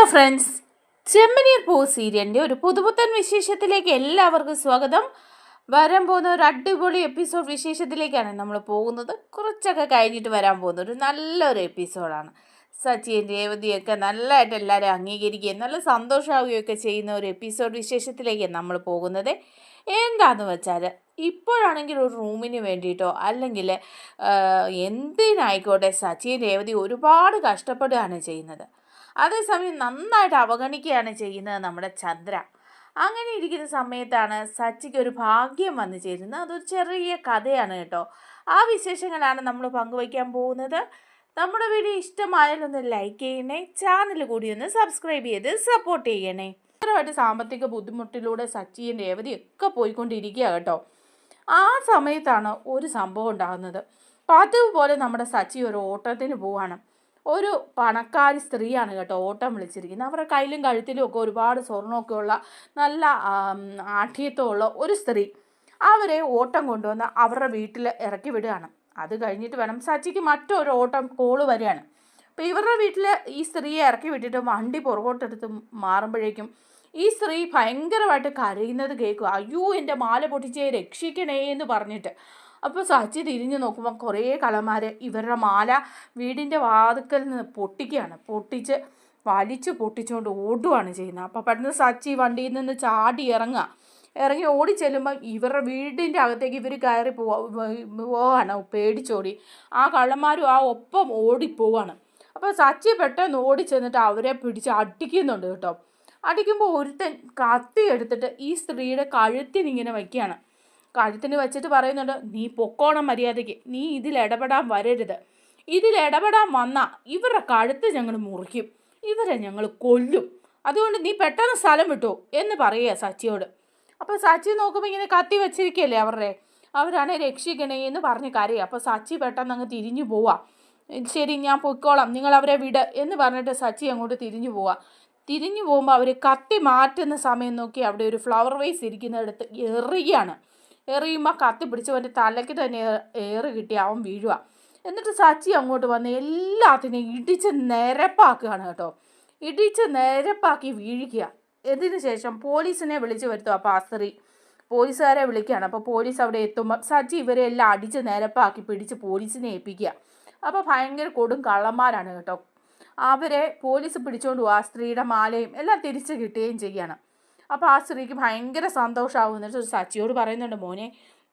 Hello friends ചെമ്മനീർ പൂ സീരിയലിന്റെ ഒരു പുതുപുത്തൻ വിശേഷത്തിലേക്ക് എല്ലാവർക്കും സ്വാഗതം. വരാൻ പോകുന്ന ഒരു അടിപൊളി എപ്പിസോഡ് വിശേഷത്തിലേക്കാണ് നമ്മൾ പോകുന്നത്. കുറച്ചൊക്കെ കഴിഞ്ഞിട്ട് വരാൻ പോകുന്ന ഒരു നല്ലൊരു എപ്പിസോഡാണ് സച്ചിൻ രേവതിയൊക്കെ നല്ലതായിട്ട് എല്ലാവരും അംഗീകരിക്കുകയും നല്ല സന്തോഷമാവുകയൊക്കെ ചെയ്യുന്ന ഒരു എപ്പിസോഡ് വിശേഷത്തിലേക്കാണ് നമ്മൾ പോകുന്നത്. എന്താന്ന് വെച്ചാൽ ഇപ്പോഴാണെങ്കിൽ ഒരു റൂമിന് വേണ്ടിയിട്ടോ അല്ലെങ്കിൽ എന്തിനായിക്കോട്ടെ സച്ചിൻ രേവതി ഒരുപാട് കഷ്ടപ്പെടുകയാണ് ചെയ്യുന്നത്. അതേസമയം നന്നായിട്ട് അവഗണിക്കുകയാണ് ചെയ്യുന്നത് നമ്മുടെ ചന്ദ്ര. അങ്ങനെ ഇരിക്കുന്ന സമയത്താണ് സച്ചിക്ക് ഒരു ഭാഗ്യം വന്നു ചേരുന്നത്. അതൊരു ചെറിയ കഥയാണ് കേട്ടോ. ആ വിശേഷങ്ങളാണ് നമ്മൾ പങ്കുവയ്ക്കാൻ പോകുന്നത്. നമ്മുടെ വീഡിയോ ഇഷ്ടമായാൽ ഒന്ന് ലൈക്ക് ചെയ്യണേ. ചാനൽ കൂടി ഒന്ന് സബ്സ്ക്രൈബ് ചെയ്ത് സപ്പോർട്ട് ചെയ്യണേ. ഭയങ്കരമായിട്ട് സാമ്പത്തിക ബുദ്ധിമുട്ടിലൂടെ സച്ചിയും രേവതിയും ഒക്കെ പോയിക്കൊണ്ടിരിക്കുക കേട്ടോ. ആ സമയത്താണ് ഒരു സംഭവം ഉണ്ടാകുന്നത്. പതിവ് പോലെ നമ്മുടെ സച്ചി ഒരു ഓട്ടത്തിന് പോവാണ്. ഒരു പണക്കാരി സ്ത്രീയാണ് കേട്ടോ ഓട്ടം വിളിച്ചിരിക്കുന്നത്. അവരുടെ കയ്യിലും കഴുത്തിലും ഒക്കെ ഒരുപാട് സ്വർണമൊക്കെ ഉള്ള നല്ല ആഠ്യത്വമുള്ള ഒരു സ്ത്രീ. അവരെ ഓട്ടം കൊണ്ടുവന്ന് അവരുടെ വീട്ടിൽ ഇറക്കി വിടുകയാണ്. അത് കഴിഞ്ഞിട്ട് വേണം സച്ചിക്ക് മറ്റൊരു ഓട്ടം കോൾ വരികയാണ്. അപ്പോൾ ഇവരുടെ വീട്ടിൽ ഈ സ്ത്രീയെ ഇറക്കി വിട്ടിട്ട് വണ്ടി പുറകോട്ടെടുത്ത് മാറുമ്പോഴേക്കും ഈ സ്ത്രീ ഭയങ്കരമായിട്ട് കരയുന്നത് കേൾക്കുക. അയ്യോ എന്റെ മാല പൊട്ടിച്ചേ രക്ഷിക്കണേ എന്ന് പറഞ്ഞിട്ട്. അപ്പോൾ സച്ചി തിരിഞ്ഞു നോക്കുമ്പോൾ കുറേ കളമാർ ഇവരുടെ മാല വീടിന്റെ വാതുക്കൽ നിന്ന് പൊട്ടിക്കുകയാണ്. പൊട്ടിച്ച് വലിച്ചു പൊട്ടിച്ചുകൊണ്ട് ഓടുകയാണ് ചെയ്യുന്നത്. അപ്പോൾ പെട്ടെന്ന് സച്ചി വണ്ടിയിൽ നിന്ന് ചാടി ഇറങ്ങുക. ഇറങ്ങി ഓടി ചെല്ലുമ്പോൾ ഇവരുടെ വീടിന്റെ അകത്തേക്ക് ഇവർ കയറി പോവാ പോവാണ് പേടിച്ചോടി. ആ കള്ളന്മാരും ആ ഒപ്പം ഓടിപ്പോവാണ്. അപ്പോൾ സച്ചി പെട്ടെന്ന് ഓടി ചെന്നിട്ട് അവരെ പിടിച്ച് അടിക്കുന്നുണ്ട് കേട്ടോ. അടിക്കുമ്പോൾ ഒരുത്തൻ കത്തി എടുത്തിട്ട് ഈ സ്ത്രീയുടെ കഴുത്തിനിങ്ങനെ വയ്ക്കുകയാണ് കഴുത്തിന് വെച്ചിട്ട് പറയുന്നുണ്ട് നീ പൊക്കോണം മര്യാദയ്ക്ക് നീ ഇതിൽ ഇടപെടാൻ വരരുത്. ഇതിൽ ഇടപെടാൻ വന്നാൽ ഇവരുടെ കഴുത്ത് ഞങ്ങൾ മുറിക്കും ഇവരെ ഞങ്ങൾ കൊല്ലും. അതുകൊണ്ട് നീ പെട്ടെന്ന് സ്ഥലം വിട്ടോ എന്ന് പറയുക സച്ചിയോട്. അപ്പോൾ സച്ചി നോക്കുമ്പോൾ ഇങ്ങനെ കത്തി വെച്ചിരിക്കുകയല്ലേ അവരുടെ? അവരാണെ രക്ഷിക്കണേ എന്ന് പറഞ്ഞ് കരയുക അപ്പോൾ സച്ചി പെട്ടെന്ന് അങ്ങ് തിരിഞ്ഞു പോവാ. ശരി ഞാൻ പൊയ്ക്കോളാം നിങ്ങൾ അവരെ വിട് എന്ന് പറഞ്ഞിട്ട് സച്ചി അങ്ങോട്ട് തിരിഞ്ഞു പോവാ. തിരിഞ്ഞു പോകുമ്പോൾ അവർ കത്തി മാറ്റുന്ന സമയം നോക്കി അവിടെ ഒരു ഫ്ലവർ വേസ് ഇരിക്കുന്നിടത്ത് എറിയാണ്. എറിയുമ്പോൾ കത്തി പിടിച്ചവന്റെ തലയ്ക്ക് തന്നെ ഏറ് കിട്ടി അവൻ വീഴുക എന്നിട്ട് സച്ചി അങ്ങോട്ട് വന്ന് എല്ലാത്തിനെയും ഇടിച്ച് നിരപ്പാക്കുകയാണ് കേട്ടോ. ഇടിച്ച് നിരപ്പാക്കി വീഴിക്കുക ഇതിന് ശേഷം പോലീസിനെ വിളിച്ച് വരുത്തും അപ്പോൾ ആ സ്ത്രീ പോലീസുകാരെ വിളിക്കുകയാണ്. അപ്പോൾ പോലീസ് അവിടെ എത്തുമ്പോൾ സച്ചി ഇവരെ എല്ലാം അടിച്ച് നിരപ്പാക്കി പിടിച്ച് പോലീസിനെ ഏൽപ്പിക്കുക അപ്പോൾ ഭയങ്കര കൊടും കള്ളന്മാരാണ് കേട്ടോ. അവരെ പോലീസ് പിടിച്ചുകൊണ്ട് പോവാ. സ്ത്രീയുടെ മാലയും എല്ലാം തിരിച്ച് കിട്ടുകയും ചെയ്യണം. അപ്പോൾ ആ സ്ത്രീക്ക് ഭയങ്കര സന്തോഷമാവും എന്നിട്ട് സച്ചിയോട് പറയുന്നുണ്ട് മോനെ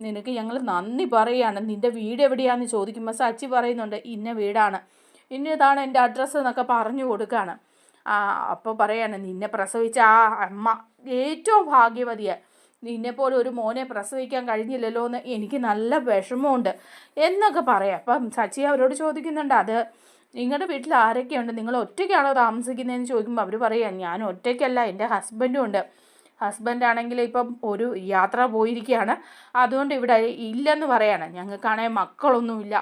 നിനക്ക് ഞങ്ങൾ നന്ദി പറയുകയാണ് നിന്റെ വീട് എവിടെയാണെന്ന് ചോദിക്കുമ്പോൾ സച്ചി പറയുന്നുണ്ട് ഇന്ന വീടാണ്. ഇന്നതാണ് എന്റെ അഡ്രസ്സ് എന്നൊക്കെ പറഞ്ഞു കൊടുക്കുകയാണ് അപ്പോൾ പറയാണ് നിന്നെ പ്രസവിച്ച ആ അമ്മ ഏറ്റവും ഭാഗ്യവതിയാണ് നിന്നെപ്പോലെ ഒരു മോനെ പ്രസവിക്കാൻ കഴിഞ്ഞില്ലല്ലോ എന്ന് എനിക്ക് നല്ല വിഷമമുണ്ട് എന്നൊക്കെ പറയാം. അപ്പം സച്ചി അവരോട് ചോദിക്കുന്നുണ്ട് അത് നിങ്ങളുടെ വീട്ടിൽ ആരൊക്കെയുണ്ട്? നിങ്ങൾ ഒറ്റയ്ക്കാണോ താമസിക്കുന്നതെന്ന് ചോദിക്കുമ്പോൾ അവർ പറയാം ഞാൻ ഒറ്റയ്ക്കല്ല എന്റെ ഹസ്ബൻഡും ഉണ്ട്. ഹസ്ബൻഡ് ആണെങ്കിൽ ഇപ്പം ഒരു യാത്ര പോയിരിക്കുകയാണ് അതുകൊണ്ട് ഇവിടെ ഇല്ലെന്ന് പറയാണ്. ഞങ്ങൾക്കാണെങ്കിൽ മക്കളൊന്നുമില്ല.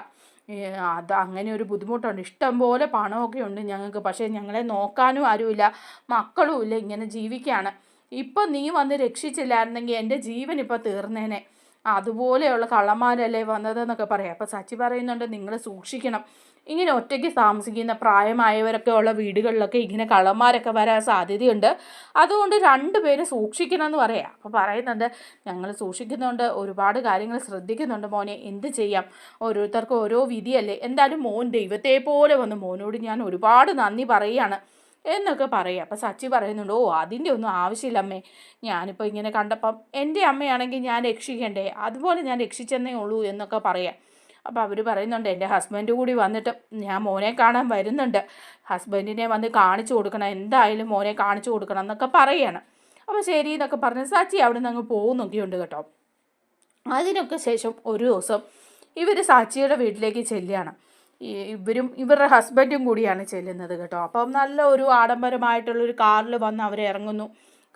അത് അങ്ങനെ ഒരു ബുദ്ധിമുട്ടുണ്ട്. ഇഷ്ടം പോലെ പണമൊക്കെ ഉണ്ട് ഞങ്ങൾക്ക്. പക്ഷേ ഞങ്ങളെ നോക്കാനും ആരുമില്ല. മക്കളും ഇല്ല ഇങ്ങനെ ജീവിക്കുകയാണ്. ഇപ്പം നീ വന്ന് രക്ഷിച്ചില്ലായിരുന്നെങ്കിൽ എന്റെ ജീവൻ ഇപ്പം തീർന്നേനെ. അതുപോലെയുള്ള കള്ളന്മാരല്ലേ വന്നതെന്നൊക്കെ പറയാം. അപ്പോൾ സച്ചി പറയുന്നുണ്ട് നിങ്ങൾ സൂക്ഷിക്കണം. ഇങ്ങനെ ഒറ്റയ്ക്ക് താമസിക്കുന്ന പ്രായമായവരൊക്കെ ഉള്ള വീടുകളിലൊക്കെ ഇങ്ങനെ കള്ളന്മാരൊക്കെ വരാൻ സാധ്യതയുണ്ട്. അതുകൊണ്ട് രണ്ടുപേരും സൂക്ഷിക്കണം എന്ന് പറയാം. അപ്പോൾ പറയുന്നുണ്ട് ഞങ്ങൾ സൂക്ഷിക്കുന്നുണ്ട് ഒരുപാട് കാര്യങ്ങൾ ശ്രദ്ധിക്കുന്നുണ്ട് മോനെ. എന്ത് ചെയ്യാം? ഓരോരുത്തർക്കും ഓരോ വിധിയല്ലേ. എന്തായാലും മോൻ ദൈവത്തെ പോലെ വന്ന്. മോനോട് ഞാൻ ഒരുപാട് നന്ദി പറയുകയാണ്. എന്നൊക്കെ പറയുക അപ്പം സച്ചി പറയുന്നുണ്ട് ഓ അതിന്റെ ഒന്നും ആവശ്യമില്ല അമ്മേ. ഞാനിപ്പോൾ ഇങ്ങനെ കണ്ടപ്പം എന്റെ അമ്മയാണെങ്കിൽ ഞാൻ രക്ഷിക്കണ്ടേ? അതുപോലെ ഞാൻ രക്ഷിച്ചെന്നേ ഉള്ളൂ എന്നൊക്കെ പറയാം. അപ്പോൾ അവർ പറയുന്നുണ്ട് എന്റെ ഹസ്ബൻഡ് കൂടി വന്നിട്ട് ഞാൻ മോനെ കാണാൻ വരുന്നുണ്ട്. ഹസ്ബൻഡിനെ വന്ന് കാണിച്ചു കൊടുക്കണം. എന്തായാലും മോനെ കാണിച്ചു കൊടുക്കണം എന്നൊക്കെ പറയണം. അപ്പോൾ ശരി എന്നൊക്കെ പറഞ്ഞ് സച്ചി അവിടെ നിന്ന് അങ്ങ് പോകുന്നൊക്കെയുണ്ട് കേട്ടോ. അതിനൊക്കെ ശേഷം ഒരു ദിവസം ഇവർ സാച്ചിയുടെ വീട്ടിലേക്ക് ചെല്ലുകയാണ്. ഇവരും ഇവരുടെ ഹസ്ബൻഡും കൂടിയാണ് ചെല്ലുന്നത് കേട്ടോ. അപ്പം നല്ല ഒരു ആഡംബരമായിട്ടുള്ളൊരു കാറിൽ വന്ന് അവർ ഇറങ്ങുന്നു.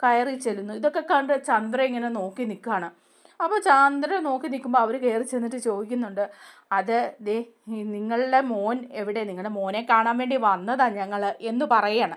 കയറി ചെല്ലുന്നു. ഇതൊക്കെ കണ്ട് ചന്ദ്ര ഇങ്ങനെ നോക്കി നിൽക്കുകയാണ് അപ്പോൾ ചന്ദ്ര നോക്കി നിൽക്കുമ്പോൾ അവർ കയറി ചെന്നിട്ട് ചോദിക്കുന്നുണ്ട് അത് ദേ നിങ്ങളുടെ മോൻ എവിടെ? നിങ്ങളുടെ മോനെ കാണാൻ വേണ്ടി വന്നതാണ് ഞങ്ങൾ എന്ന് പറയാണ്.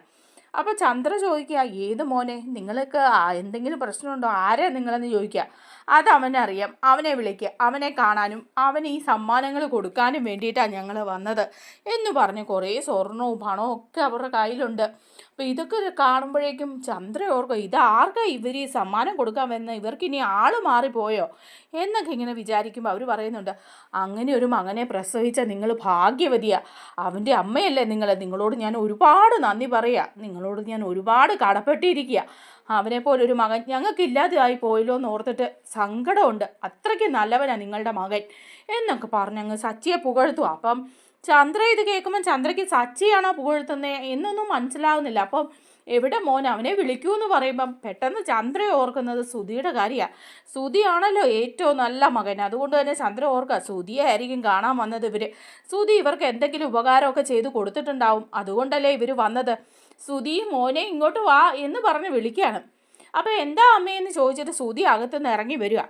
അപ്പോൾ ചന്ദ്ര ചോദിക്കുക ഏത് മോനെ? നിങ്ങൾക്ക് എന്തെങ്കിലും പ്രശ്നമുണ്ടോ? ആരാ നിങ്ങളെന്ന് ചോദിക്കുക. അത് അവനറിയാം അവനെ വിളിക്കുക അവനെ കാണാനും അവന് ഈ സമ്മാനങ്ങൾ കൊടുക്കാനും വേണ്ടിയിട്ടാണ് ഞങ്ങൾ വന്നത് എന്ന് പറഞ്ഞ് കുറേ സ്വർണവും പണവും ഒക്കെ അവരുടെ കയ്യിലുണ്ട്. അപ്പോൾ ഇതൊക്കെ കാണുമ്പോഴേക്കും ചന്ദ്ര ഓർക്കും ഇത് ആർക്കാ ഇവർ ഈ സമ്മാനം കൊടുക്കാൻ വന്ന? ഇവർക്ക് ഇനി ആൾ മാറിപ്പോയോ? എന്നൊക്കെ ഇങ്ങനെ വിചാരിക്കുമ്പോൾ അവർ പറയുന്നുണ്ട് അങ്ങനെ ഒരു മകനെ പ്രസവിച്ച നിങ്ങൾ ഭാഗ്യവതിയാണ് അവന്റെ അമ്മയല്ലേ നിങ്ങൾ നിങ്ങളോട് ഞാൻ ഒരുപാട് നന്ദി പറയുക നിങ്ങളോട് ഞാൻ ഒരുപാട് കടപ്പെട്ടിരിക്കുക അവനെ പോലൊരു മകൻ ഞങ്ങൾക്ക് ഇല്ലാതെയായി പോയല്ലോ എന്ന് ഓർത്തിട്ട് സങ്കടമുണ്ട്. അത്രയ്ക്ക് നല്ലവനാണ് നിങ്ങളുടെ മകൻ. എന്നൊക്കെ പറഞ്ഞങ്ങ് സച്ചിയെ പുകഴ്ത്തു. അപ്പം ചന്ദ്ര ഇത് കേൾക്കുമ്പോൾ ചന്ദ്രയ്ക്ക് സച്ചിയാണോ പുകഴ്ത്തുന്നത് എന്നൊന്നും മനസ്സിലാവുന്നില്ല. അപ്പം എവിടെ മോൻ അവനെ വിളിക്കൂ എന്ന് പറയുമ്പം പെട്ടെന്ന് ചന്ദ്ര ഓർക്കുന്നത് സുധിയുടെ കാര്യമാണ് സുധിയാണല്ലോ ഏറ്റവും നല്ല മകൻ. അതുകൊണ്ട് തന്നെ ചന്ദ്ര ഓർക്കുക സുധിയായിരിക്കും കാണാൻ വന്നത് ഇവർ സുധി ഇവർക്ക് എന്തെങ്കിലും ഉപകാരമൊക്കെ ചെയ്തു കൊടുത്തിട്ടുണ്ടാവും. അതുകൊണ്ടല്ലേ ഇവർ വന്നത്? സുധി മോനെ ഇങ്ങോട്ട് വാ എന്ന് പറഞ്ഞ് വിളിക്കുകയാണ്. അപ്പോൾ എന്താ അമ്മയെന്ന് ചോദിച്ചിട്ട് സുധി അകത്തുനിന്ന് ഇറങ്ങി വരിക.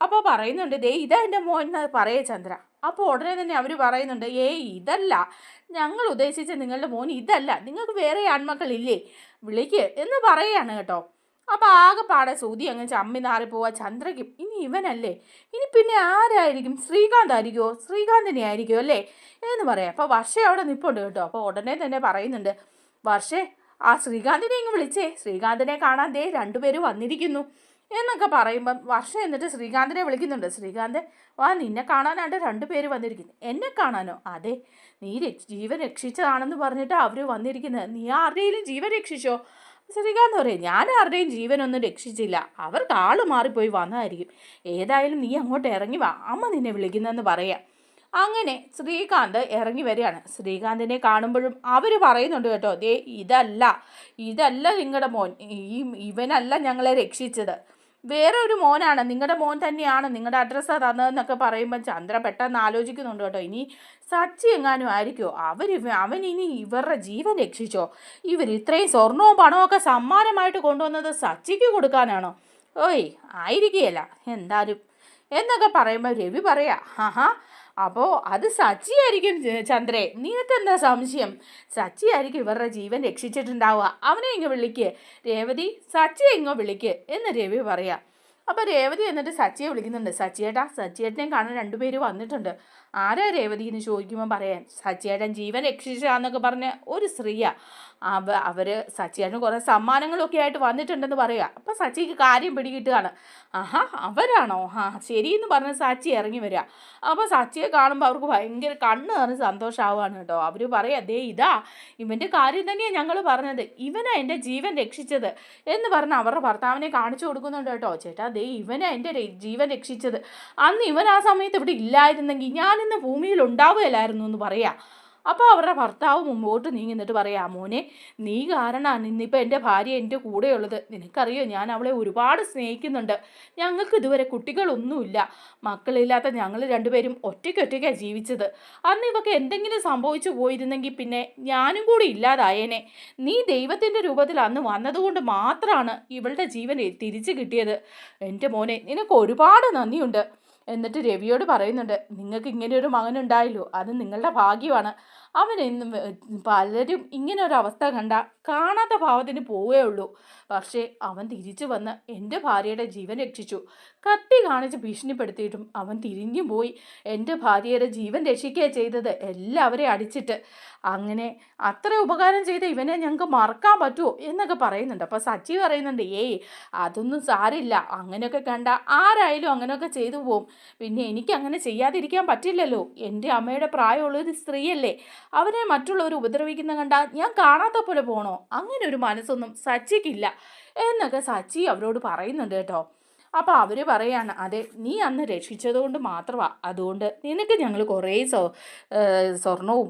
അപ്പോൾ പറയുന്നുണ്ട് ദേ ഇതാ എന്റെ മോൻ എന്ന് പറയേ ചന്ദ്ര. അപ്പോൾ ഉടനെ തന്നെ അവർ പറയുന്നുണ്ട് ഏ ഇതല്ല. ഞങ്ങൾ ഉദ്ദേശിച്ച നിങ്ങളുടെ മോൻ ഇതല്ല. നിങ്ങൾക്ക് വേറെ ആൺമക്കളില്ലേ? വിളിക്ക്. എന്ന് പറയുകയാണ് കേട്ടോ. അപ്പോൾ ആകെപ്പാടെ സൂതി അങ്ങ് ചമ്മി നാറിപ്പോവാ. പോവാ ചന്ദ്രയ്ക്കും ഇനി ഇവനല്ലേ? ഇനി പിന്നെ ആരായിരിക്കും? ശ്രീകാന്ത് ആയിരിക്കുമോ ശ്രീകാന്തിനെ ആയിരിക്കുമോ അല്ലേ? എന്ന് പറയാം. അപ്പോൾ വർഷ അവിടെ നിൽപ്പുണ്ട് കേട്ടോ. അപ്പോൾ ഉടനെ തന്നെ പറയുന്നുണ്ട് വർഷേ ആ ശ്രീകാന്തിനെ ഇങ്ങ് വിളിച്ചേ. ശ്രീകാന്തിനെ കാണാൻ ദേ രണ്ടുപേരും വന്നിരിക്കുന്നു. എന്നൊക്കെ പറയുമ്പം വർഷം എന്നിട്ട് ശ്രീകാന്തിനെ വിളിക്കുന്നുണ്ട്. ശ്രീകാന്ത് വാ നിന്നെ കാണാനായിട്ട് രണ്ടുപേര് വന്നിരിക്കുന്നു. എന്നെ കാണാനോ? അതെ നീ രക്ഷ ജീവൻ രക്ഷിച്ചതാണെന്ന് പറഞ്ഞിട്ട് അവർ വന്നിരിക്കുന്നത്. നീ ആരുടെയും ജീവൻ രക്ഷിച്ചോ? ശ്രീകാന്ത് പറയും ഞാൻ ആരുടെയും ജീവനൊന്നും രക്ഷിച്ചില്ല. അവർക്ക് ആൾ മാറിപ്പോയി വന്നതായിരിക്കും ഏതായാലും നീ അങ്ങോട്ട് ഇറങ്ങി വാ. അമ്മ നിന്നെ വിളിക്കുന്നതെന്ന് പറയാം. അങ്ങനെ ശ്രീകാന്ത് ഇറങ്ങി വരികയാണ്. ശ്രീകാന്തിനെ കാണുമ്പോഴും അവർ പറയുന്നുണ്ട് കേട്ടോ ദേ ഇതല്ല ഇതല്ല നിങ്ങളുടെ മോൻ ഈ ഇവനല്ല ഞങ്ങളെ രക്ഷിച്ചത്. വേറെ ഒരു മോനാണ് നിങ്ങളുടെ മോൻ തന്നെയാണ് നിങ്ങളുടെ അഡ്രസ്സ് തന്നതെന്നൊക്കെ പറയുമ്പോൾ ചന്ദ്ര പെട്ടെന്ന് ആലോചിക്കുന്നുണ്ട് കേട്ടോ ഇനി സച്ചി എങ്ങാനും ആയിരിക്കുമോ അവർ അവൻ ഇനി ഇവരുടെ ജീവൻ രക്ഷിച്ചോ? ഇവർ ഇത്രയും സ്വർണവും പണവും ഒക്കെ സമ്മാനമായിട്ട് കൊണ്ടുവന്നത് സച്ചിക്ക് കൊടുക്കാനാണോ? ഓയ് ആയിരിക്കുകയല്ല എന്തായാലും. എന്നൊക്കെ പറയുമ്പോൾ രവി പറയാ ഹാ അപ്പോൾ അത് സച്ചിയായിരിക്കും ചന്ദ്രേ. നിനക്കെന്താ സംശയം? സച്ചിയായിരിക്കും ഇവരുടെ ജീവൻ രക്ഷിച്ചിട്ടുണ്ടാവുക. അവനെ ഇങ്ങ് വിളിക്ക്. രേവതി സച്ചിയെ ഇങ്ങോ വിളിക്ക് എന്ന് രവി പറയാം. അപ്പോൾ രേവതി എന്നിട്ട് സച്ചിയെ വിളിക്കുന്നുണ്ട്. സച്ചിയേട്ടാ സച്ചിയേട്ടനെയും കാണാൻ രണ്ടുപേര് വന്നിട്ടുണ്ട്. ആരാ രേവതി എന്ന് ചോദിക്കുമ്പോൾ പറയാൻ? സച്ചിയേട്ടൻ ജീവൻ രക്ഷിച്ചാന്നൊക്കെ പറഞ്ഞ ഒരു സ്ത്രീയാണ് അവ അവർ സച്ചിയേട്ടന് കുറേ സമ്മാനങ്ങളൊക്കെ ആയിട്ട് വന്നിട്ടുണ്ടെന്ന് പറയുക. അപ്പം സച്ചിക്ക് കാര്യം പിടികിട്ടുകയാണ്. ആഹാ അവരാണോ? ആ ശരിയെന്ന് പറഞ്ഞ് സച്ചി ഇറങ്ങി വരിക. അപ്പോൾ സച്ചിയെ കാണുമ്പോൾ അവർക്ക് ഭയങ്കര കണ്ണ് നിറഞ്ഞ് സന്തോഷമാവുകയാണ് കേട്ടോ. അവർ പറയുക ദേ ഇതാ ഇവന്റെ കാര്യം തന്നെയാണ് ഞങ്ങൾ പറഞ്ഞത്. ഇവനാ എന്റെ ജീവൻ രക്ഷിച്ചത്. എന്ന് പറഞ്ഞ് അവരുടെ ഭർത്താവിനെ കാണിച്ചു കൊടുക്കുന്നുണ്ട് കേട്ടോ. ചേട്ടാ ദേ ഇവനാ എന്റെ ജീവൻ രക്ഷിച്ചത്. അന്ന് ഇവൻ ആ സമയത്ത് ഇവിടെ ഇല്ലായിരുന്നെങ്കിൽ ഞാനിന്ന് ഭൂമിയിൽ ഉണ്ടാവുകയില്ലായിരുന്നു എന്ന് പറയാം. അപ്പോൾ അവരുടെ ഭർത്താവ് മുമ്പോട്ട് നീങ്ങി പറയാം മോനെ നീ കാരണമാണ് ഇന്നിപ്പോൾ എന്റെ ഭാര്യ എന്റെ കൂടെയുള്ളത്. നിനക്കറിയോ ഞാൻ അവളെ ഒരുപാട് സ്നേഹിക്കുന്നുണ്ട്. ഞങ്ങൾക്ക് ഇതുവരെ കുട്ടികളൊന്നുമില്ല. മക്കളില്ലാത്ത ഞങ്ങൾ രണ്ടുപേരും ഒറ്റയ്ക്കൊറ്റയ്ക്കാണ് ജീവിച്ചത്. അന്ന് ഇവക്ക് എന്തെങ്കിലും സംഭവിച്ചു പോയിരുന്നെങ്കിൽ പിന്നെ ഞാനും കൂടി ഇല്ലാതായേനെ. നീ ദൈവത്തിന്റെ രൂപത്തിൽ അന്ന് വന്നതുകൊണ്ട് മാത്രമാണ് ഇവളുടെ ജീവൻ തിരിച്ചു കിട്ടിയത്. എന്റെ മോനെ നിനക്ക് ഒരുപാട് നന്ദിയുണ്ട്. എന്നിട്ട് രവിയോട് പറയുന്നുണ്ട് നിങ്ങൾക്ക് ഇങ്ങനെ ഒരു മകനുണ്ടായല്ലോ അത് നിങ്ങളുടെ ഭാഗ്യമാണ്. അവൻ എന്നും പലരും ഇങ്ങനെ ഒരു അവസ്ഥ കണ്ട കാണാത്ത ഭാവത്തിന് പോവേ ഉള്ളൂ. പക്ഷേ അവൻ തിരിച്ചു വന്ന് എന്റെ ഭാര്യയുടെ ജീവൻ രക്ഷിച്ചു. കത്തി കാണിച്ച് ഭീഷണിപ്പെടുത്തിയിട്ടും അവൻ തിരിഞ്ഞു പോയി. എന്റെ ഭാര്യയുടെ ജീവൻ രക്ഷിക്കുക ചെയ്തത് എല്ലാവരെയും അടിച്ചിട്ട്. അങ്ങനെ അത്ര ഉപകാരം ചെയ്ത ഇവനെ ഞങ്ങൾക്ക് മറക്കാൻ പറ്റുമോ എന്നൊക്കെ പറയുന്നുണ്ട്. അപ്പോൾ സച്ചി പറയുന്നുണ്ട് ഏയ് അതൊന്നും സാരില്ല അങ്ങനെയൊക്കെ കണ്ട ആരായാലും അങ്ങനെയൊക്കെ ചെയ്തു പോവും. പിന്നെ എനിക്ക് അങ്ങനെ ചെയ്യാതിരിക്കാൻ പറ്റില്ലല്ലോ. എന്റെ അമ്മയുടെ പ്രായമുള്ളൊരു സ്ത്രീയല്ലേ. അവരെ മറ്റുള്ളവർ ഉപദ്രവിക്കുന്ന കണ്ടാൽ ഞാൻ കാണാത്ത പോലെ പോണോ? അങ്ങനെ ഒരു മനസ്സൊന്നും സച്ചിക്കില്ല. എന്നൊക്കെ സച്ചി അവരോട് പറയുന്നുണ്ട് കേട്ടോ. അപ്പോൾ അവർ പറയാണ് അതെ നീ അന്ന് രക്ഷിച്ചതുകൊണ്ട് മാത്രമാണ് അതുകൊണ്ട് നിനക്ക് ഞങ്ങൾ കുറേ സ്വ സ്വർണവും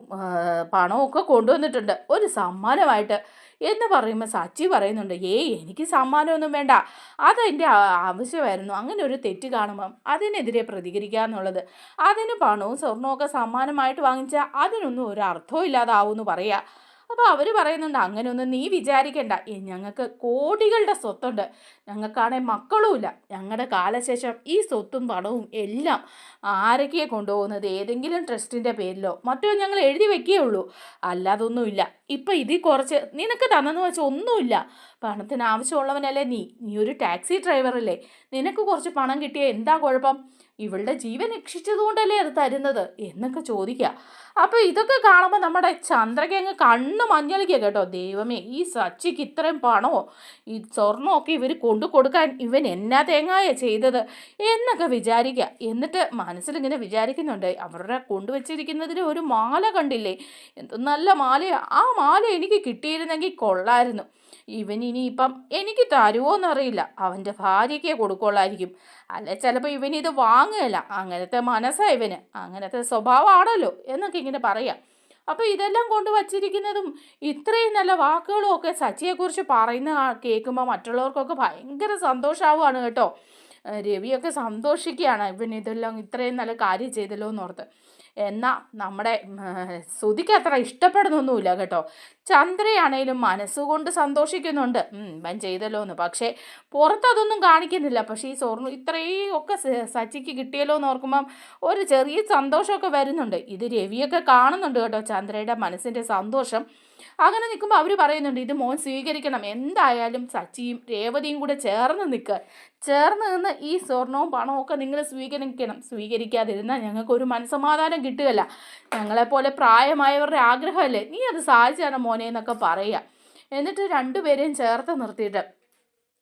പണവും ഒക്കെ കൊണ്ടുവന്നിട്ടുണ്ട്. ഒരു സമ്മാനമായിട്ട്. എന്ന് പറയുമ്പോൾ സച്ചി പറയുന്നുണ്ട് ഏയ് എനിക്ക് സമ്മാനമൊന്നും വേണ്ട. അതെന്റെ ആവശ്യമായിരുന്നു. അങ്ങനെ ഒരു തെറ്റ് കാണുമ്പം അതിനെതിരെ പ്രതികരിക്കുക എന്നുള്ളത്. അതിന് പണവും സ്വർണവും ഒക്കെ സമ്മാനമായിട്ട് വാങ്ങിച്ചാൽ അതിനൊന്നും ഒരു അർത്ഥവും ഇല്ലാതാവും എന്ന് പറയുക അപ്പോൾ അവർ പറയുന്നുണ്ട് അങ്ങനെയൊന്നും നീ വിചാരിക്കേണ്ട. ഞങ്ങൾക്ക് കോടികളുടെ സ്വത്തുണ്ട്. ഞങ്ങൾക്കാണെങ്കിൽ മക്കളുമില്ല. ഞങ്ങളുടെ കാലശേഷം ഈ സ്വത്തും പണവും എല്ലാം ആരൊക്കെയാണ് കൊണ്ടുപോകുന്നത്? ഏതെങ്കിലും ട്രസ്റ്റിന്റെ പേരിലോ മറ്റോ ഞങ്ങൾ എഴുതി വെക്കുകയുള്ളൂ അല്ലാതൊന്നുമില്ല. ഇപ്പം ഇതിൽ കുറച്ച് നിനക്ക് തന്നെന്ന് വെച്ചാൽ ഒന്നുമില്ല. പണത്തിന് ആവശ്യമുള്ളവനല്ലേ നീ? നീ ഒരു ടാക്സി ഡ്രൈവറല്ലേ? നിനക്ക് കുറച്ച് പണം കിട്ടിയാൽ എന്താ കുഴപ്പം? ഇവളുടെ ജീവൻ രക്ഷിച്ചതുകൊണ്ടല്ലേ അത് തരുന്നത് എന്നൊക്കെ ചോദിക്കുക. അപ്പോൾ ഇതൊക്കെ കാണുമ്പോൾ നമ്മുടെ ചന്ദ്രയ്ക്ക് അങ്ങ് കണ്ണ് മഞ്ഞളിക്കുക കേട്ടോ. ദൈവമേ ഈ സച്ചിക്ക് ഇത്രയും പണമോ? ഈ സ്വർണമൊക്കെ ഇവർ കൊണ്ടു കൊടുക്കാൻ ഇവൻ എന്നാ തേങ്ങായ ചെയ്തത് എന്നൊക്കെ വിചാരിക്കുക. എന്നിട്ട് മനസ്സിലിങ്ങനെ വിചാരിക്കുന്നുണ്ട് അവരുടെ കൊണ്ടുവച്ചിരിക്കുന്നതിന് ഒരു മാല കണ്ടില്ലേ? എന്ത് നല്ല മാലയാ. ആ മാല എനിക്ക് കിട്ടിയിരുന്നെങ്കിൽ കൊള്ളായിരുന്നു. ഇവൻ ഇനിയിപ്പം എനിക്ക് തരുമോ എന്നറിയില്ല അവന്റെ ഭാര്യയ്ക്കേ കൊടുക്കുള്ളായിരിക്കും. അല്ലെ ചിലപ്പോൾ ഇവനിത് ഇത് വാങ്ങുകയില്ല അങ്ങനത്തെ മനസ്സായവന് അങ്ങനത്തെ സ്വഭാവമാണല്ലോ എന്നൊക്കെ ഇങ്ങനെ പറയാം. അപ്പോൾ ഇതെല്ലാം കൊണ്ട് വച്ചിരിക്കുന്നതും ഇത്രയും നല്ല വാക്കുകളും ഒക്കെ സച്ചിയെക്കുറിച്ച് പറയുന്ന കേൾക്കുമ്പോൾ മറ്റുള്ളവർക്കൊക്കെ ഭയങ്കര സന്തോഷമാവുകയാണ് കേട്ടോ. രവിയൊക്കെ സന്തോഷിക്കുകയാണ്. ഇവൻ ഇതെല്ലാം ഇത്രയും നല്ല കാര്യം ചെയ്തല്ലോ എന്നോർത്ത്. എന്നാൽ നമ്മുടെ ശ്രുതിക്ക് അത്ര ഇഷ്ടപ്പെടുന്നൊന്നുമില്ല കേട്ടോ. ചന്ദ്രയാണേലും മനസ്സുകൊണ്ട് സന്തോഷിക്കുന്നുണ്ട്. ഇവൻ ചെയ്തല്ലോ എന്ന് പക്ഷേ പുറത്തതൊന്നും കാണിക്കുന്നില്ല. പക്ഷേ ഈ സ്വർണ ഇത്രയും ഒക്കെ സച്ചിക്ക് കിട്ടിയല്ലോ എന്ന് ഓർക്കുമ്പം ഒരു ചെറിയ സന്തോഷമൊക്കെ വരുന്നുണ്ട്. ഇത് രവിയൊക്കെ കാണുന്നുണ്ട് കേട്ടോ ചന്ദ്രയുടെ മനസ്സിന്റെ സന്തോഷം. അങ്ങനെ നിൽക്കുമ്പോൾ അവർ പറയുന്നുണ്ട് ഇത് മോൻ സ്വീകരിക്കണം. എന്തായാലും സച്ചിയും രേവതിയും കൂടെ ചേർന്ന് നിൽക്കുക ചേർന്ന് നിന്ന് ഈ സ്വർണവും പണവും ഒക്കെ നിങ്ങൾ സ്വീകരിക്കണം. സ്വീകരിക്കാതിരുന്നാൽ ഞങ്ങൾക്ക് ഒരു മനസ്സമാധാനം കിട്ടുകയില്ല. ഞങ്ങളെപ്പോലെ പ്രായമായവരുടെ ആഗ്രഹമല്ലേ? നീ അത് സാധിച്ചാണ് മോനെ എന്നൊക്കെ പറയുക. എന്നിട്ട് രണ്ടുപേരെയും ചേർത്ത് നിർത്തിയിട്ട്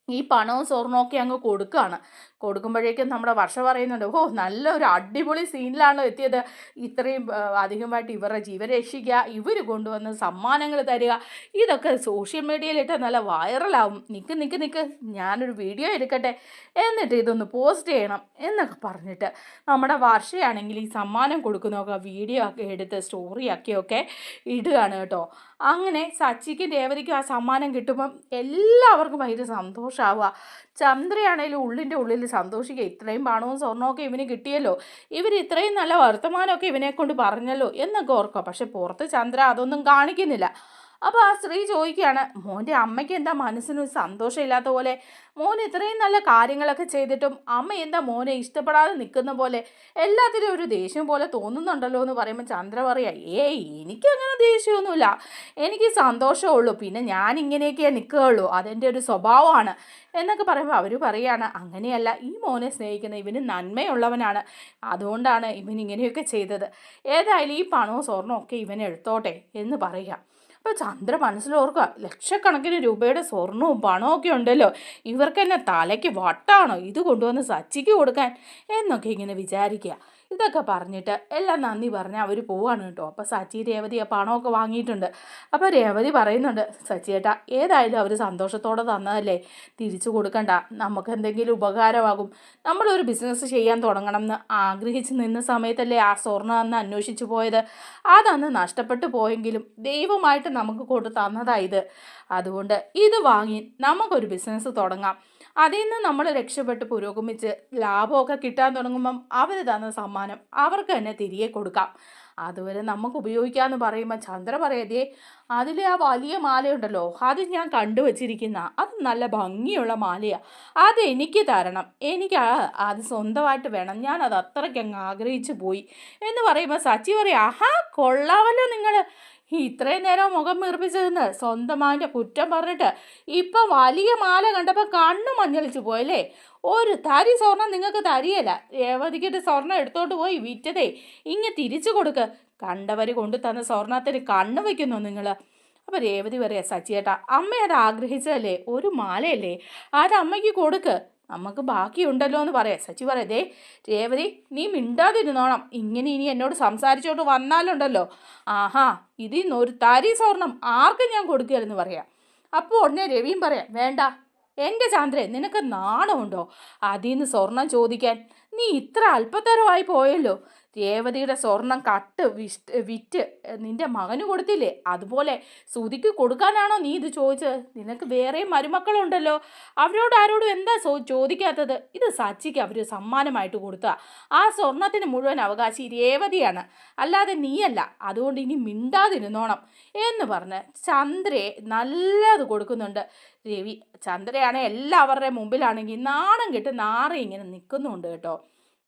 ഈ പണവും സ്വർണവും ഒക്കെ അങ്ങ് കൊടുക്കുകയാണ്. കൊടുക്കുമ്പോഴേക്കും നമ്മുടെ വർഷ പറയുന്നുണ്ട് ഓ നല്ലൊരു അടിപൊളി സീനിലാണ് എത്തിയത്. ഇത്രയും അധികമായിട്ട് ഇവരുടെ ജീവൻ രക്ഷിക്കുക ഇവർ കൊണ്ടുവന്ന് സമ്മാനങ്ങൾ തരിക. ഇതൊക്കെ സോഷ്യൽ മീഡിയയിലിട്ട് നല്ല വൈറലാവും. നിൽക്ക് നിൽക്ക് നിൽക്ക് ഞാനൊരു വീഡിയോ എടുക്കട്ടെ എന്നിട്ട് ഇതൊന്ന് പോസ്റ്റ് ചെയ്യണം എന്നൊക്കെ പറഞ്ഞിട്ട് നമ്മുടെ വർഷയാണെങ്കിൽ ഈ സമ്മാനം കൊടുക്കുന്നതൊക്കെ വീഡിയോ ഒക്കെ എടുത്ത് സ്റ്റോറിയാക്കിയൊക്കെ ഇടുകയാണ് കേട്ടോ. അങ്ങനെ സച്ചിക്കും രേവതിക്കും ആ സമ്മാനം കിട്ടുമ്പം എല്ലാവർക്കും ഭയങ്കര സന്തോഷമാവുക ചന്ദ്രയാണേലും ഉള്ളിന്റെ ഉള്ളിൽ സന്തോഷിക്കുക ഇത്രയും പണവും സ്വർണമൊക്കെ ഇവന് കിട്ടിയല്ലോ. ഇവർ ഇത്രയും നല്ല വർത്തമാനമൊക്കെ ഇവനെ കൊണ്ട് പറഞ്ഞല്ലോ എന്നൊക്കെ ഓർക്കുക. പക്ഷെ പുറത്ത് ചന്ദ്ര അതൊന്നും കാണിക്കുന്നില്ല. അപ്പോൾ ആ സ്ത്രീ ചോദിക്കുകയാണ് മോന്റെ അമ്മയ്ക്ക് എന്താ മനസ്സിന് ഒരു സന്തോഷമില്ലാത്ത പോലെ? മോൻ ഇത്രയും നല്ല കാര്യങ്ങളൊക്കെ ചെയ്തിട്ടും അമ്മ എന്താ മോനെ ഇഷ്ടപ്പെടാതെ നിൽക്കുന്ന പോലെ? എല്ലാത്തിനും ഒരു ദേഷ്യം പോലെ തോന്നുന്നുണ്ടല്ലോ എന്ന് പറയുമ്പോൾ ചന്ദ്ര പറയാ ഏയ് എനിക്കങ്ങനെ ദേഷ്യമൊന്നുമില്ല. എനിക്ക് സന്തോഷമേ ഉള്ളൂ. പിന്നെ ഞാൻ ഇങ്ങനെയൊക്കെ നിൽക്കുകയുള്ളൂ. അതെന്റെ ഒരു സ്വഭാവമാണ്. എന്നൊക്കെ പറയുമ്പോൾ അവർ പറയുകയാണ് അങ്ങനെയല്ല ഈ മോനെ സ്നേഹിക്കുന്ന ഇവന് നന്മയുള്ളവനാണ്. അതുകൊണ്ടാണ് ഇവൻ ഇങ്ങനെയൊക്കെ ചെയ്തത്. ഏതായാലും ഈ പണവും സ്വർണവും ഒക്കെ ഇവൻ എടുത്തോട്ടെ എന്ന് പറയുക. അപ്പോൾ ചന്ദ്ര മനസ്സിലോർക്കുക ലക്ഷക്കണക്കിന് രൂപയുടെ സ്വർണവും പണവും ഒക്കെ ഉണ്ടല്ലോ. ഇവർക്ക് എന്നെ തലയ്ക്ക് വട്ടാണോ ഇത് കൊണ്ടുവന്ന് സച്ചിക്ക് കൊടുക്കാൻ? എന്നൊക്കെ ഇങ്ങനെ വിചാരിക്കുക. ഇതൊക്കെ പറഞ്ഞിട്ട് എല്ലാം നന്ദി പറഞ്ഞ് അവർ പോവാണ് കേട്ടോ. അപ്പോൾ സച്ചി രേവതി ആ പണമൊക്കെ വാങ്ങിയിട്ടുണ്ട്. അപ്പോൾ രേവതി പറയുന്നുണ്ട് സച്ചിയേട്ടാ ഏതായാലും അവർ സന്തോഷത്തോടെ തന്നതല്ലേ? തിരിച്ചു കൊടുക്കണ്ട. നമുക്ക് എന്തെങ്കിലും ഉപകാരമാകും. നമ്മളൊരു ബിസിനസ് ചെയ്യാൻ തുടങ്ങണം എന്ന് ആഗ്രഹിച്ച് നിന്ന സമയത്തല്ലേ ആ സ്വർണം അന്ന് അന്വേഷിച്ചു പോയത്? അതന്ന് നഷ്ടപ്പെട്ടു പോയെങ്കിലും ദൈവമായിട്ട് നമുക്ക് കൊടുത്തു തന്നതായത് അതുകൊണ്ട് ഇത് വാങ്ങി നമുക്കൊരു ബിസിനസ് തുടങ്ങാം. അതിൽ നിന്ന് നമ്മൾ രക്ഷപ്പെട്ട് പുരോഗമിച്ച് ലാഭമൊക്കെ കിട്ടാൻ തുടങ്ങുമ്പം അവർ തന്ന സമ്മാനം അവർക്ക് തന്നെ തിരികെ കൊടുക്കാം. അതുവരെ നമുക്ക് ഉപയോഗിക്കാമെന്ന് പറയുമ്പോൾ ചന്ദ്ര പറയതേ അതിലെ ആ വലിയ മാലയുണ്ടല്ലോ അത് ഞാൻ കണ്ടുവച്ചിരിക്കുന്ന അത് നല്ല ഭംഗിയുള്ള മാലയാണ് അത് എനിക്ക് തരണം എനിക്ക് അത് സ്വന്തമായിട്ട് വേണം ഞാൻ അത് അത്രയ്ക്ക് അങ്ങ് ആഗ്രഹിച്ചു പോയി. എന്ന് പറയുമ്പോൾ സച്ചി പറയും ആഹാ കൊള്ളാമല്ലോ നിങ്ങൾ ഇത്രയും നേരം മുഖം വീർപ്പിച്ചതെന്ന് സ്വന്തമാന്റെ കുറ്റം പറഞ്ഞിട്ട് ഇപ്പം വലിയ മാല കണ്ടപ്പോൾ കണ്ണു മഞ്ഞളിച്ചു പോയല്ലേ? ഒരു തരി സ്വർണം നിങ്ങൾക്ക് തരിയല്ല രേവതിക്കിട്ട് സ്വർണം എടുത്തോണ്ട് പോയി വിറ്റതേ. ഇങ്ങ് തിരിച്ചു കൊടുക്ക്. കണ്ടവർ കൊണ്ടു തന്ന സ്വർണത്തിന് കണ്ണ് വയ്ക്കുന്നു നിങ്ങൾ അപ്പോൾ രേവതി പറയാ സച്ചിയേട്ടാ അമ്മ അത് ആഗ്രഹിച്ചതല്ലേ? ഒരു മാലയല്ലേ? അത് അമ്മയ്ക്ക് കൊടുക്ക്. നമുക്ക് ബാക്കിയുണ്ടല്ലോ എന്ന് പറയാം. സച്ചി പറയാം ദേ രേവതി നീ മിണ്ടാതിരുന്നോണം. ഇങ്ങനെ ഇനി എന്നോട് സംസാരിച്ചോട്ട് വന്നാലുണ്ടല്ലോ. ആഹാ ഇതിൽ നിന്ന് ഒരു തരി സ്വർണം ആർക്കും ഞാൻ കൊടുക്കുകയെന്ന് പറയാം. അപ്പോൾ ഉടനെ രവിയും പറയാം വേണ്ട എന്റെ ചാന്ദ്രൻ നിനക്ക് നാണമുണ്ടോ? അതിൽ നിന്ന് സ്വർണം ചോദിക്കാൻ. നീ ഇത്ര അല്പത്തരമായി പോയല്ലോ. രേവതിയുടെ സ്വർണം കട്ട് വിറ്റ് നിന്റെ മകന് കൊടുത്തില്ലേ? അതുപോലെ സുതിക്ക് കൊടുക്കാനാണോ നീ ഇത് ചോദിച്ചത്? നിനക്ക് വേറെ മരുമക്കളുണ്ടല്ലോ. അവരോട് ആരോടും എന്താ ചോദിക്കാത്തത്? ഇത് സച്ചിക്ക് അവർ സമ്മാനമായിട്ട് കൊടുത്ത. ആ സ്വർണത്തിന് മുഴുവൻ അവകാശി രേവതിയാണ്. അല്ലാതെ നീയല്ല. അതുകൊണ്ട് ഇനി മിണ്ടാതിരുന്നോണം എന്ന് പറഞ്ഞ് ചന്ദ്രയെ നല്ലത് കൊടുക്കുന്നുണ്ട്. രവി ചന്ദ്രയാണെങ്കിൽ എല്ലാവരുടെയും മുമ്പിലാണെങ്കിൽ നാണം കെട്ട് നാറി ഇങ്ങനെ നിൽക്കുന്നുണ്ട് കേട്ടോ.